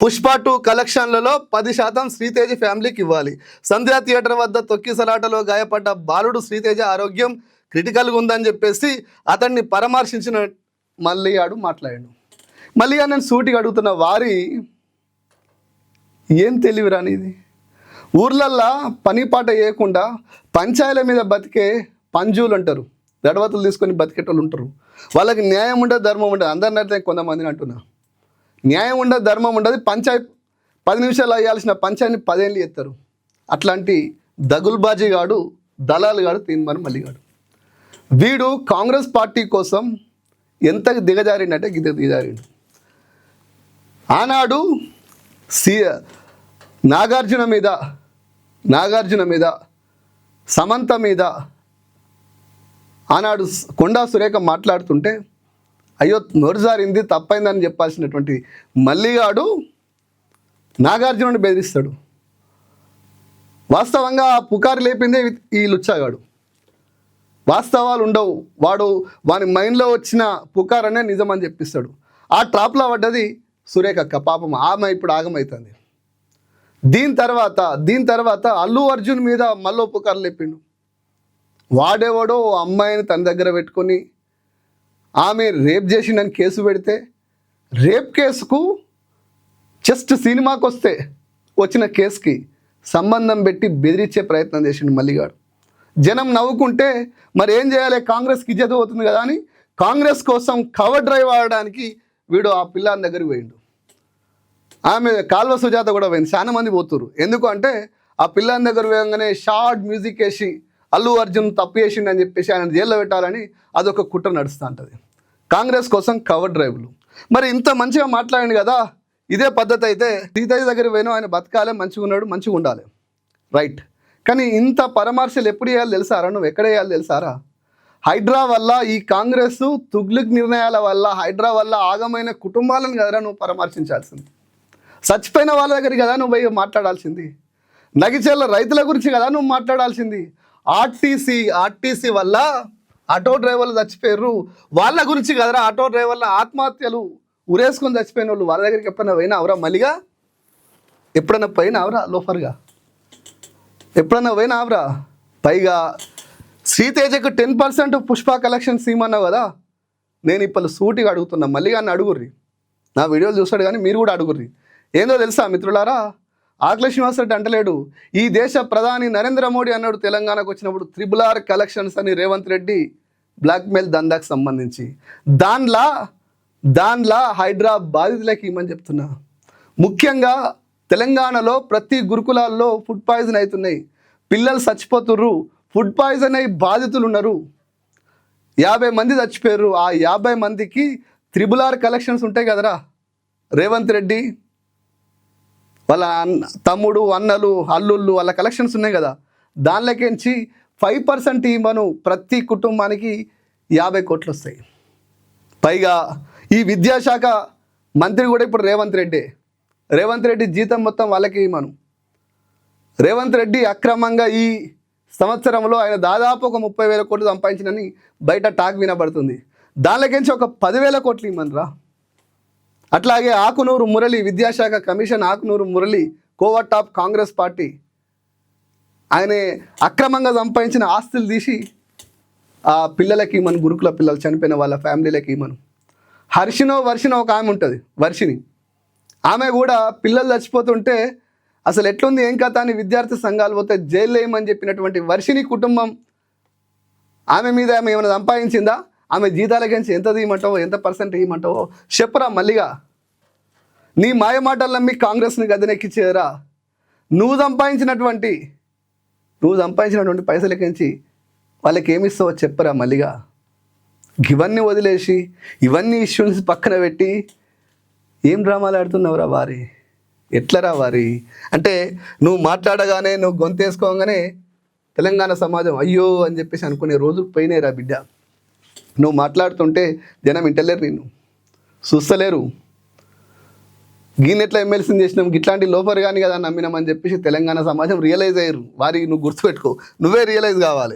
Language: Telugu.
పుష్ప టూ కలెక్షన్లలో పది శాతం శ్రీతేజ ఫ్యామిలీకి ఇవ్వాలి. సంధ్యా థియేటర్ వద్ద తొక్కిసలాటలో గాయపడ్డ బాలుడు శ్రీతేజ ఆరోగ్యం క్రిటికల్గా ఉందని చెప్పేసి అతన్ని పరామర్శించిన మళ్ళీ ఆడు మాట్లాడాడు. మళ్ళీ నేను సూటిగా అడుగుతున్న వారి ఏం తెలివిరా ఇది ఊర్లల్లా పని పాట వేయకుండా పంచాయల మీద బతికే పంజులు అంటారు. దడవతులు తీసుకొని బతికేటోళ్ళు ఉంటారు. వాళ్ళకి న్యాయం ఉండదు ధర్మం ఉండదు అందరిని అయితే కొంతమందిని అంటున్నా. న్యాయం ఉండదు ధర్మం ఉండదు. పంచాయత్ పది నిమిషాలు అయ్యాల్సిన పంచాయతీని పదేళ్ళు ఎత్తారు. అట్లాంటి దగుల్బాజీ గాడు దళాలు గాడు తీన్మని మల్లిగాడు వీడు కాంగ్రెస్ పార్టీ కోసం ఎంత దిగజారిండంటే గిద్ద దిగజారిండు. ఆనాడు సి నాగార్జున మీద నాగార్జున మీద సమంత మీద ఆనాడు కొండా సురేఖ మాట్లాడుతుంటే అయ్యో నోరుజారింది తప్పైందని చెప్పాల్సినటువంటి మల్లిగాడు నాగార్జునుని బెదిరిస్తాడు. వాస్తవంగా ఆ పుకారు లేపిందే ఈ- ఈ లుచ్చాగాడు. వాస్తవాలు ఉండవు. వాడు వాని మైండ్లో వచ్చిన పుకారనే నిజం అని చెప్పిస్తాడు. ఆ ట్రాప్లో పడ్డది సురేఖక్క పాపం ఆమె ఇప్పుడు ఆగమవుతుంది దీని తర్వాత దీని తర్వాత అల్లు అర్జున్ మీద మళ్ళీ పుకారు లేపిండు. వాడేవాడో ఓ అమ్మాయిని తన దగ్గర పెట్టుకొని ఆమె రేప్ చేసిండని కేసు పెడితే రేప్ కేసుకు జస్ట్ సినిమాకి వస్తే వచ్చిన కేసుకి సంబంధం పెట్టి బెదిరించే ప్రయత్నం చేసిండు మల్లిగాడు. జనం నవ్వుకుంటే మరి ఏం చేయాలి? కాంగ్రెస్కి ఇజ్జత అవుతుంది కదా అని కాంగ్రెస్ కోసం కవర్ డ్రైవ్ ఆడడానికి వీడు ఆ పిల్లాని దగ్గరికి పోయిండు. ఆమె కాల్వ సుజాత కూడా పోయింది. చాలా మంది పోతురు ఎందుకు అంటే ఆ పిల్లాని దగ్గర పోయంగానే షార్ట్ మ్యూజిక్ వేసి అల్లు అర్జున్ తప్పు చేసిండని చెప్పేసి ఆయన జైల్లో పెట్టాలని అదొక కుట్ర నడుస్తూ ఉంటుంది. కాంగ్రెస్ కోసం కవర్ డ్రైవ్లు. మరి ఇంత మంచిగా మాట్లాడింది కదా ఇదే పద్ధతి అయితే సీతయ్య దగ్గర పోయినా ఆయన బతకాలే మంచిగా ఉన్నాడు మంచిగా ఉండాలి. రైట్ కానీ ఇంత పరామర్శలు ఎప్పుడు వేయాలి తెలుసారా నువ్వు ఎక్కడ వేయాలి తెలుసారా హైడ్రా వల్ల ఈ కాంగ్రెస్ తుగ్లిక్ నిర్ణయాల వల్ల హైడ్రా వల్ల ఆగమైన కుటుంబాలను కదరా నువ్వు పరామర్శించాల్సింది. చచ్చిపోయిన వాళ్ళ దగ్గర కదా నువ్వు పోయి మాట్లాడాల్సింది. నగిచేళ్ళ రైతుల గురించి కదా నువ్వు మాట్లాడాల్సింది. ఆర్టీసీ ఆర్టీసీ వల్ల ఆటో డ్రైవర్లు చచ్చిపోయారు వాళ్ళ గురించి కదరా ఆటో డ్రైవర్ల ఆత్మహత్యలు ఉరేసుకొని చచ్చిపోయిన వాళ్ళు వాళ్ళ దగ్గరికి ఎప్పుడైనా పోయినా అవరా మళ్ళీగా ఎప్పుడైనా పోయినా అవరా లోఫర్గా ఎప్పుడన్నా పోయినా అవరా? పైగా శ్రీతేజకు టెన్ పర్సెంట్ పుష్ప కలెక్షన్ ఇమ్మన్నావు కదా. నేను ఇప్పుడు సూటిగా అడుగుతున్నా మళ్ళీ కానీ అడుగుర్రి. నా వీడియోలు చూస్తాడు కానీ మీరు కూడా అడుగుర్రి. ఏందో తెలుసా మిత్రులారా? ఆకుల శ్రీనివాసరెడ్డి అంటలేడు. ఈ దేశ ప్రధాని నరేంద్ర మోడీ అన్నాడు తెలంగాణకు వచ్చినప్పుడు త్రిబుల్ ఆర్ కలెక్షన్స్ అని రేవంత్ రెడ్డి బ్లాక్మెయిల్ దందాకు సంబంధించి. దానిలా దానిలా హైడ్రా బాధితులకి ఇమ్మని చెప్తున్నా. ముఖ్యంగా తెలంగాణలో ప్రతి గురుకులాల్లో ఫుడ్ పాయిజన్ అవుతున్నాయి. పిల్లలు చచ్చిపోతుర్రు ఫుడ్ పాయిజన్ అయి బాధితులు ఉన్నారు. యాభై మంది చచ్చిపోయారు. ఆ యాభై మందికి త్రిబుల్ ఆర్ కలెక్షన్స్ ఉంటాయి కదరా. రేవంత్ రెడ్డి వాళ్ళ తమ్ముడు అన్నలు అల్లుళ్ళు వాళ్ళ కలెక్షన్స్ ఉన్నాయి కదా. దానిలోకించి ఫైవ్ పర్సెంట్ ఇవ్వను ప్రతి కుటుంబానికి యాభై కోట్లు వస్తాయి. పైగా ఈ విద్యాశాఖ మంత్రి కూడా ఇప్పుడు రేవంత్ రెడ్డి. రేవంత్ రెడ్డి జీతం మొత్తం వాళ్ళకి ఇవ్వను రేవంత్ రెడ్డి అక్రమంగా ఈ సంవత్సరంలో ఆయన దాదాపు ఒక ముప్పై వేల కోట్లు సంపాదించినని బయట టాక్ వినబడుతుంది. దానిలోకించి ఒక పదివేల కోట్లు ఇమ్మనరా అట్లాగే ఆకునూరు మురళి విద్యాశాఖ కమిషన్ ఆకునూరు మురళి కోవట్ ఆఫ్ కాంగ్రెస్ పార్టీ ఆయన అక్రమంగా సంపాదించిన ఆస్తులు తీసి ఆ పిల్లలకి మన గురుకుల పిల్లలు చనిపోయిన వాళ్ళ ఫ్యామిలీలకి మనం హర్షినో వర్షినో ఒక ఆమె ఉంటుంది వర్షిని. ఆమె కూడా పిల్లలు చచ్చిపోతుంటే అసలు ఎట్లుంది ఏం కథ అని విద్యార్థి సంఘాలు పోతే జైలు వేయమని చెప్పినటువంటి వర్షిని కుటుంబం ఆమె మీద ఆమె ఏమైనా సంపాదించిందా? ఆమె జీతాల గురించి ఎంత తీయమంటావో ఎంత పర్సెంట్ ఇవ్వమంటావో చెప్పరా మల్లిగా. నీ మాయ మాటలు నమ్మి కాంగ్రెస్ని గదనెక్కించేరా నువ్వు సంపాదించినటువంటి నువ్వు సంపాదించినటువంటి పైసలకించి వాళ్ళకి ఏమి ఇస్తావో చెప్పరా మల్లిగా. ఇవన్నీ వదిలేసి ఇవన్నీ ఇష్యూస్ పక్కన పెట్టి ఏం డ్రామాలు ఆడుతున్నావురా వారి? ఎట్లరా వారి? అంటే నువ్వు మాట్లాడగానే నువ్వు గొంతేసుకోగానే తెలంగాణ సమాజం అయ్యో అని చెప్పేసి అనుకునే రోజులు పోయినాయిరా బిడ్డ. నువ్వు మాట్లాడుతుంటే జనం ఇంటలేరు నేను చూస్తలేరు. గీనెట్లా ఎమ్మెల్సీని చేసినాం ఇట్లాంటి లోపర్ కానీ కదా నమ్మినామని చెప్పేసి తెలంగాణ సమాజం రియలైజ్ అయ్యారు. వారికి నువ్వు గుర్తుపెట్టుకో. నువ్వే రియలైజ్ కావాలి.